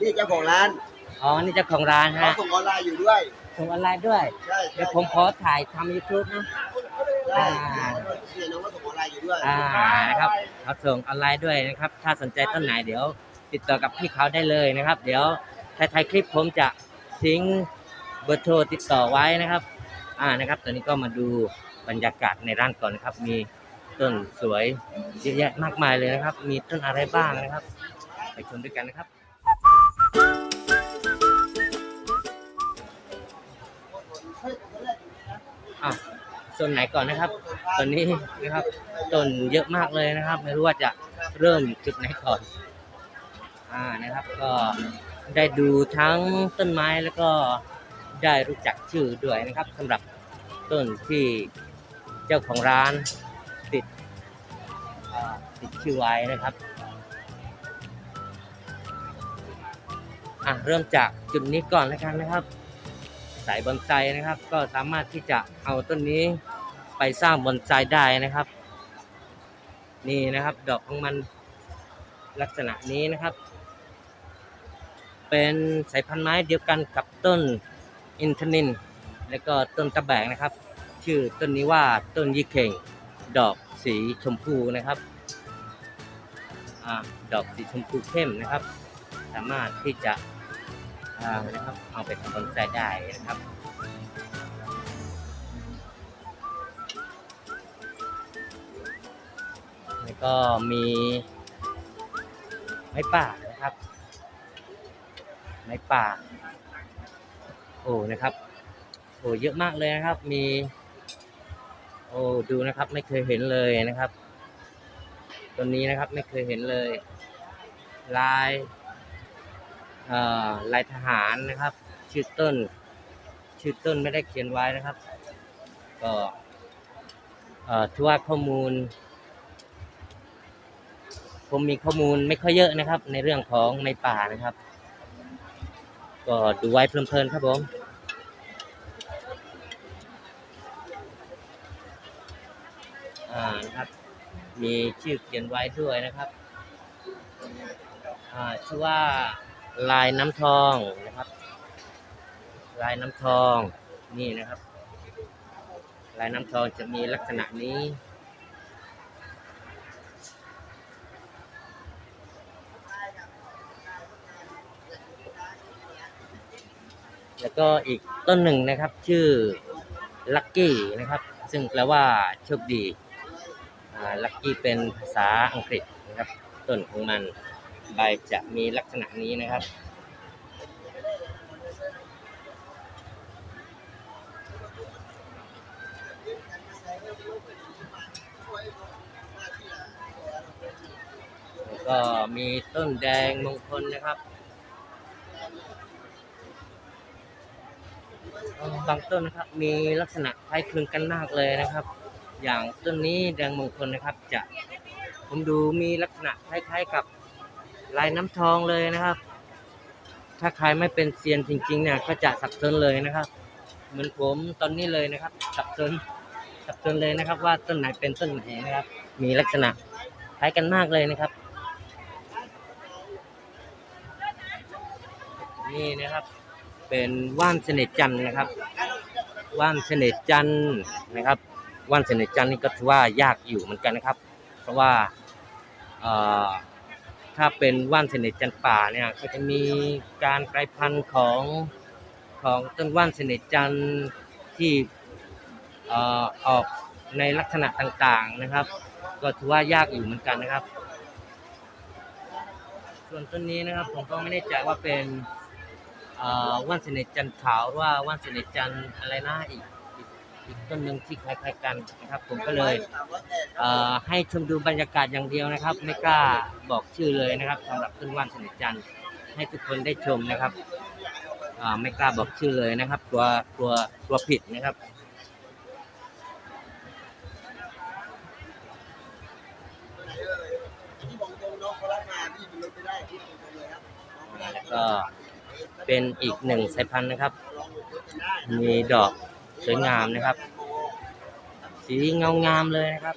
นี่เจ้าของร้านอ๋อ นี่เจ้าของร้านเขาฮะส่งออนไลน์อยู่ด้วย ส่งออนไลน์ด้วย ใช่เดี๋ยวผมขอถ่ายทำยูทูบนะ ใช่อ่าเนี่ยน้องก็ส่งออนไลน์อยู่ด้วย อ่านะครับเขาส่งออนไลน์ด้วยนะครับ ถ้าสนใจต้นไหนเดี๋ยว ติดต่อกับพี่เขาได้เลยนะครับ เดี๋ยวท้ายๆคลิปผมจะทิ้งเบอร์โทรติดต่อไว้นะครับ อ่านะครับ ตอนนี้ก็มาดูบรรยากาศในร้านก่อนนะครับ มีต้นสวยเยอะแยะมากมายเลยนะครับ มีต้นอะไรบ้างนะครับ ไปชมด้วยกันนะครับ อะส่วนไหนก่อนนะครับตอนนี้นะครับต้นเยอะมากเลยนะครับ ไม่รู้ว่าจะเริ่มจุดไหนก่อน อ่านะครับ ก็ได้ดูทั้งต้นไม้แล้วก็ได้รู้จักชื่อด้วยนะครับสำหรับต้นที่เจ้าของร้านติดติดชื่อไว้นะครับอะเริ่มจากจุดนี้ก่อนแล้วกันนะครับ สายบอนไซนะครับ ก็สามารถที่จะเอาต้นนี้ไปสร้างบอนไซได้นะครับ นี่นะครับ ดอกของมันลักษณะนี้นะครับ เป็นสายพันธุ์ไม้เดียวกันกับต้นอินทนินและก็ต้นตะแบกนะครับ ชื่อต้นนี้ว่าต้นยี่เข่ง ดอกสีชมพูนะครับอดอกสีชมพูเข้มนะครับ สามารถที่จะ อ่านะครับเอาไปทำบอนไซได้นะครับแล้วก็มีไม้ป่านะครับ ไม้ป่าโอ้นะครับโอ้เยอะมากเลยนะครับ มีโอ้ดูนะครับ ไม่เคยเห็นเลยนะครับ ตัวนี้นะครับไม่เคยเห็นเลย ลาย เอ่อลายทหารนะครับ ชื่อต้น ชื่อต้นไม่ได้เขียนไว้นะครับ ก็เอ่อถือว่าข้อมูล ผมมีข้อมูลไม่ค่อยเยอะนะครับ ในเรื่องของในป่านะครับ ก็ดูไว้เพลินๆครับผมอ่านะครับ มีชื่อเขียนไว้ด้วยนะครับ อ่าชื่อว่า ลายน้ำทองนะครับ ลายน้ำทองนี่นะครับ ลายน้ำทองจะมีลักษณะนี้ แล้วก็อีกต้นหนึ่งนะครับ ชื่อลัคกี้นะครับ ซึ่งแปลว่าโชคดีลัคกี้เป็นภาษาอังกฤษนะครับ ต้นของมัน ใบจะมีลักษณะนี้นะครับแล้วก็มีต้นแดงมงคลนะครับ บางต้นนะครับมีลักษณะคล้ายคลึงกันมากเลยนะครับ อย่างต้นนี้แดงมงคลนะครับจะผมดูมีลักษณะคล้ายๆกับ ลายน้ำทองเลยนะครับ ถ้าใครไม่เป็นเซียนจริง ๆ เนี่ย ก็จะสับสนเลยนะครับ เหมือนผมตอนนี้เลยนะครับ สับสนสับสนเลยนะครับ ว่าต้นไหนเป็นต้นไหนนะครับ มีลักษณะคล้ายกันมากเลยนะครับ นี่นะครับ เป็นว่านเสน่จันนะครับ ว่านเสน่จันนะครับ ว่านเสน่จันนี่ก็ถือว่ายากอยู่เหมือนกันนะครับ เพราะว่าเอ่อ ถ้าเป็นว่านเสน่ห์จันป่าเนี่ยก็จะมีการกลายพันธุ์ของของต้นว่านเสน่ห์จันที่เอ่อออกในลักษณะต่างๆนะครับ ก็ถือว่ายากอยู่เหมือนกันนะครับ ส่วนต้นนี้นะครับผมก็ไม่แน่ใจว่าเป็นเอ่อว่านเสน่ห์จันขาวหรือว่าว่านเสน่ห์จันอะไรนะอีก อีกอีกต้นหนึ่งที่คล้ายๆกันนะครับ ผมก็เลยเอ่อให้ชมดูบรรยากาศอย่างเดียวนะครับ ไม่กล้าบอกชื่อเลยนะครับสำหรับต้นว่านเสน่ห์จันทร์ให้ทุกคนได้ชมนะครับอ่าไม่กล้าบอกชื่อเลยนะครับกลัวกลัวกลัวผิดนะครับที่บอกตรงน้องเขารับมาพี่เป็นรถไม่ได้พี่ตรงเลยครับน้องไม่ได้แล้วก็เป็นอีกหนึ่งสายพันธุ์นะครับลองรถกันได้มีดอก สวยงามนะครับ สีเงางามเลยนะครับ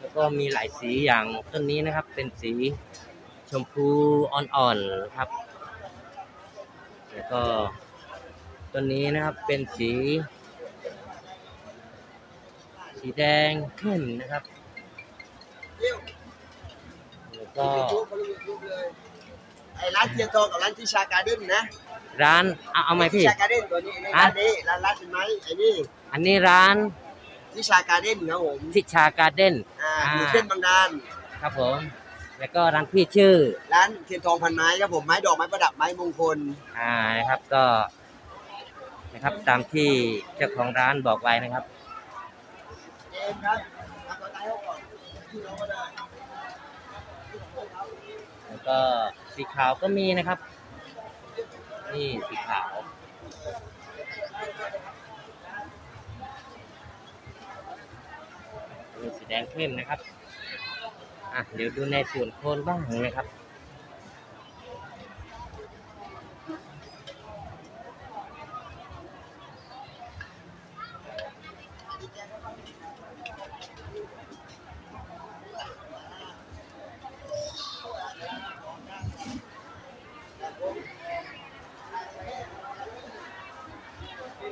แล้วก็มีหลายสีอย่างต้นนี้นะครับ เป็นสีชมพูอ่อนๆครับ แล้วก็ต้นนี้นะครับเป็นสี สีแดงเข้มนะครับแล้วก็ไอ้ร้านเทียนทองกับร้านทิชาการ์เด้นนะ ร้านเอาเอาไหมทิพี่ชาการ์เด้นตัวนี้นี่อะร้านนี้ร้านร้านเป็นไม้ไอ้นี่อันนี้ร้านทิชาการ์เด้นครับผมทิชาการ์เด้นอ่าอ่าอยู่เส้นบางดานครับผม แล้วก็ร้านพี่ชื่อ ร้านเทียนทองพันไม้ครับผมไม้ดอกไม้ประดับไม้มงคลอ่านะครับก็นะครับตามที่เจ้าของร้านบอกไว้นะครับเองครับทำตัวตายเขาก่อนที่เราก็ได้ แล้วก็สีขาวก็มีนะครับ นี่สีขาวมีสีแดงเข้มนะครับ อะ เดี๋ยวดูในส่วนโคนบ้างนะครับ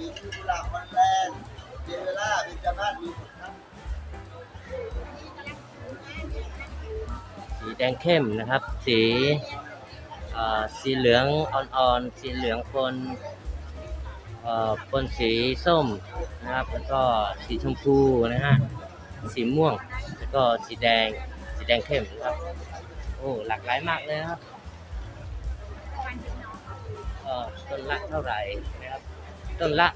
มีกุหลาบมีชื่อกุหลาบวันแลนด์เจเวล่าเป็นจามาศมีหมดครับสีแดงเข้มนะครับ สีสีเหลืองอ่อนๆ สีเหลืองปนเอ่อปนสีส้มนะครับ แล้วก็สีชมพูนะฮะ สีม่วง แล้วก็สีแดง สีแดงเข้มนะครับ โอ้ หลากหลายมากเลยครับต้นละเท่าไหร่นะครับ ต้นละ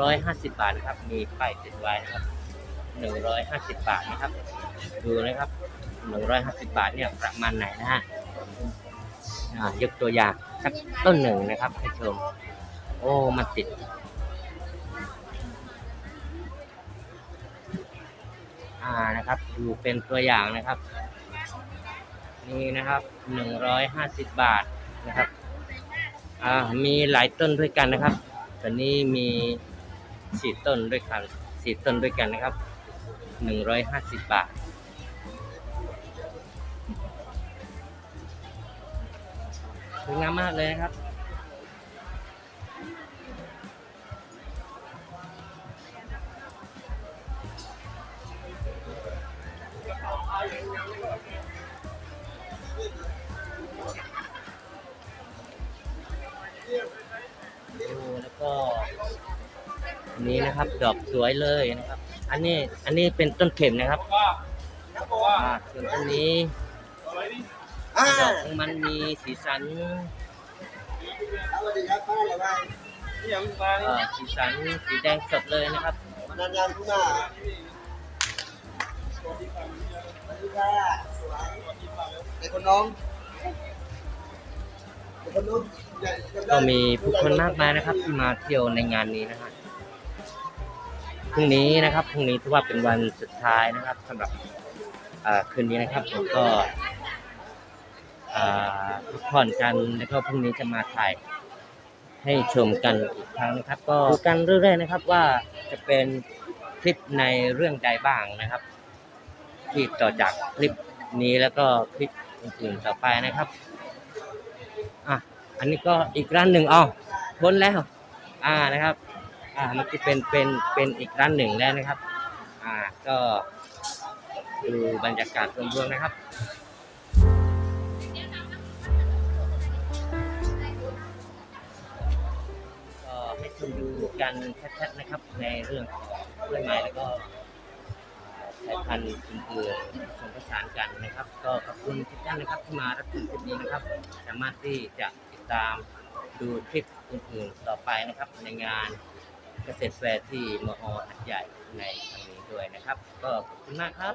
150 บาทนะครับ มีป้ายติดไว้นะครับ 150 บาทนะครับ ดูนะครับ 150 บาทเนี่ยประมาณไหนนะฮะอ่ายกตัวอย่างสักต้นหนึ่งนะครับให้ชม โอ้มันติดอ่านะครับ ดูเป็นตัวอย่างนะครับ นี่นะครับ 150 บาทนะครับ อ่า มีหลายต้นด้วยกันนะครับ ตอนนี้มีสี่ต้นด้วยกันสี่ต้นด้วยกันนะครับ150บาท สวยงามมากเลยนะครับ นี้นะครับ ดอกสวยเลยนะครับ อันนี้อันนี้เป็นต้นเข็มนะครับอ่าส่วนต้นนี้ดอกของมันมีสีสันสวัสดีครับป้าอะไรบ้าสีสันสีแดงสดเลยนะครับวันนั้นยังคุณมาสวัสดีค่ะสวยไอ้คนน้องไอ้คนน้องก็มีผู้คนมากมายนะครับ ที่มาเที่ยวในงานนี้นะฮะ พรุ่งนี้นะครับพรุ่งนี้ถือว่าเป็นวันสุดท้ายนะครับสำหรับคืนนี้นะครับผมก็พักผ่อนกันแล้วก็พรุ่งนี้จะมาถ่ายให้ชมกันอีกครั้งนะครับ ก็ดูกันเรื่อยๆนะครับว่าจะเป็นคลิปในเรื่องใดบ้างนะครับ ที่ต่อจากคลิปนี้แล้วก็คลิปอื่นๆต่อไปนะครับอะอันนี้ก็อีกร้านหนึ่งเอพ้นแล้ว อ่านะครับ อ่ามันจะเป็นเป็นเป็นอีกร้านหนึ่งแล้วนะครับ อ่าก็ดูบรรยากาศรวมๆนะครับก็ให้ชมดูกันชัดๆนะครับ ในเรื่องกล้วยไม้แล้วก็สายพันธุ์อื่นๆผสมผสานกันนะครับ ก็ขอบคุณทุกท่านนะครับที่มารับชมคลิปนี้นะครับ สามารถที่จะติดตามดูคลิปอื่นๆต่อไปนะครับในงาน เกษตรแฟร์ที่มอหัดใหญ่ในครั้งนี้ด้วยนะครับ ก็ขอบคุณมากครับ